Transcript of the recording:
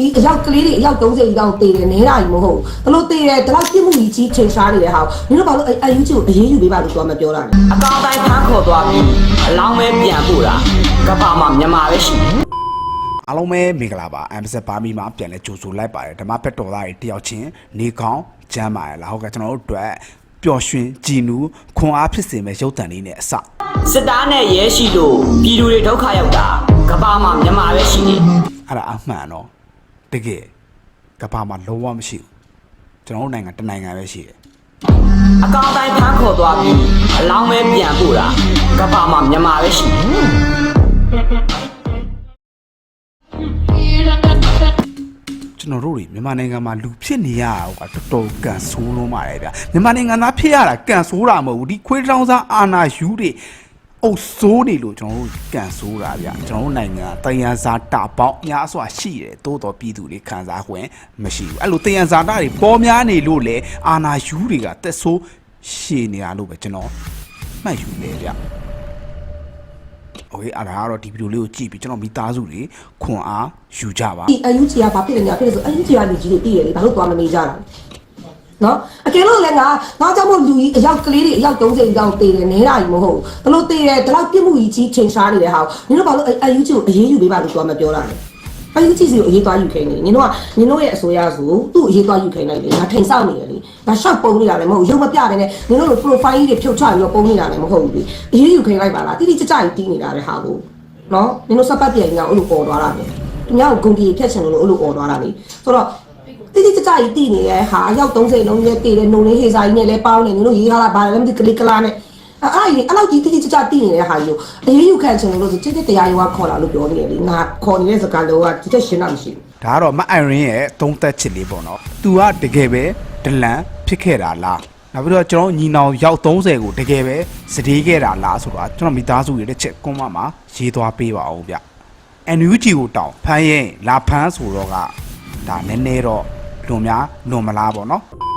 ကြီးအယောက်ကလေးတွေအယောက်30လောက်တည်တယ်နေတာကြီးမဟုတ်ဘူးဘလို့တည်တယ်ဒီလောက်ပြစ်မှုကြီးကြီးချိန်ရှားနေတဲ့ဟာကိုမင်းတို့ဘာလို့အယူကြီးကိုအရေးယူပေးပါလို့ပြောမပြောတာလဲအကောင်တိုင်းဖမ်းခေါ်သွားပြီးအလောင်းပဲပြန်ပို့တာကပ္ပမှာမြန်မာပဲရှိတယ်အားလုံးပဲမင်္ဂလာပါ MZ ဘာမီမှာပြန်လဲကြိုဆိုလိုက်ပါတယ်ဓမ္မဖက်တော်သားတွေတယောက်ချင်းနေကောင်းကျမ်းပါရလားဟုတ်ကဲ့ကျွန်တော်တို့အတွက်ပျော်ရွှင်ကြည်နူးခွန်အားဖြစ်စေမဲ့ရုပ်တံလေးနဲ့အစစစ်သားနဲ့ရဲရှိလို့ပြည်သူတွေဒုက္ခရောက်တာကပ္ပမှာမြန်မာပဲရှိတယ်အဲ့ဒါအမှန်တော့ တကယ်ကမ္ဘာမှာလုံးဝမရှိဘူးကျွန်တော်တို့နိုင်ငံတစ်နိုင်ငံပဲရှိတယ်အကောင်တိုင်းဖမ်းခေါ်သွားပြီးအလောင်းပဲပြန်ပို့တာကပ္ပမှာမြန်မာပဲရှိတယ်ကျွန်တော်တို့တွေမြန်မာနိုင်ငံမှာလူဖြစ်နေရတာကတော်တော်ကန်ဆိုးလုံးပါတယ်ဗျမြန်မာနိုင်ငံသားဖြစ်ရတာကန်ဆိုးတာမဟုတ်ဘူးဒီခွေးတောင်စားအာနာယူတွေ အုပ်ဆိုးနေလို့ကျွန်တော်တို့ကန်ဆိုးတာဗျကျွန်တော်တို့နိုင်ငံတယံဇာတာပေါင်းများစွာရှိတယ်တိုးတော်ပြည်သူတွေခံစားခွင့်မရှိဘူးအဲ့လိုတယံဇာတာတွေပေါ်များနေလို့လေအာနာယူတွေကတက်ဆိုးရှည်နေရလို့ပဲကျွန်တော်မှတ်ယူလေဗျโอเคအဲ့ဒါကတော့ဒီဗီဒီယိုလေးကိုကြည့်ပြီးကျွန်တော်မိသားစုတွေခွန်အားယူကြပါ ဒီအယူကြီးကဘာဖြစ်လဲညာဖြစ်လဲဆိုအယူကြီးကလူကြီးတွေတည်တယ်လေဘာလို့သွားမမေးကြတာလဲ နော်အကယ်လို့လည်းငါငါကြောင့်မို့လူကြီးအယောက်ကလေးတွေအယောက်30လောက်တည်တယ်နေတာကြီးမဟုတ်ဘူးဘလို့တည်တယ်ဒီလောက်ပြစ်မှုကြီးကြီးချိန်ရှားနေတဲ့ဟာကိုမင်းတို့ဘာလို့အယူကြီးကိုအရေးယူပေးပါလို့ပြောမပြောတာလဲအယူကြီးစီကိုအရေးသွားယူခိုင်းနေနင်တို့ကနင်တို့ရဲ့အစိုးရဆိုသူ့အရေးသွားယူခိုင်းလိုက်လေငါထိန်ဆောက်နေတယ်လေငါရှောက်ပုံနေတာလည်းမဟုတ်ရုပ်မပြတယ်နဲ့နင်တို့လို profile ကြီးတွေဖြုတ်ချပြီးတော့ပုံနေတာလည်းမဟုတ်ဘူးလေအရေးယူခိုင်းလိုက်ပါလားတိတိကျကျကြီးတီးနေတာတဲ့ဟာကိုနော်နင်တို့စပတ်ပြန်ညာအဲ့လိုပေါ်သွားတာပဲသူများကိုဂုံတီဖြတ်ချင်လို့အဲ့လိုပေါ်သွားတာလေဆိုတော့ တိတိကျကျကြီးတည်နေတယ်ဟာအယောက်30လုံးနဲ့တည်တယ်နှုံလေးဟေစာကြီးနဲ့လည်းပေါင်းနေနင်တို့ရေးထားတာဗါလည်းမသိကလေးကလာနဲ့အဲ့အဲ့ဒီအဲ့လောက်ကြီးတိတိကျကျတည်နေတဲ့ဟာကြီးကိုအရေးယူခံချင်လို့ဆိုတိတိတရားရွာခေါ်လာလို့ပြောနေတယ်လေငါခေါ်နေတဲ့စကားလုံးကတိကျရှင်းတာမရှိဘူးဒါကတော့မအိုင်ရင်ရဲ့သုံးသက်ချစ်လေးပေါ့နော်။ तू ကတကယ်ပဲဒလန်ဖြစ်ခဲ့တာလား။နောက်ပြီးတော့ကျွန်တော်ညီနောင်ရောက်30ကိုတကယ်ပဲစတေးခဲ့တာလားဆိုတော့ကျွန်တော်မိသားစုရဲ့တစ်ချက်ကွန်မမှာရေးသွားပေးပါအောင်ဗျ။ NUG ကိုတောင်းဖမ်းရင်လာဖမ်းဆိုတော့ကဒါနည်းနည်းတော့ လွန်များလွန်မလားပေါ့နော်။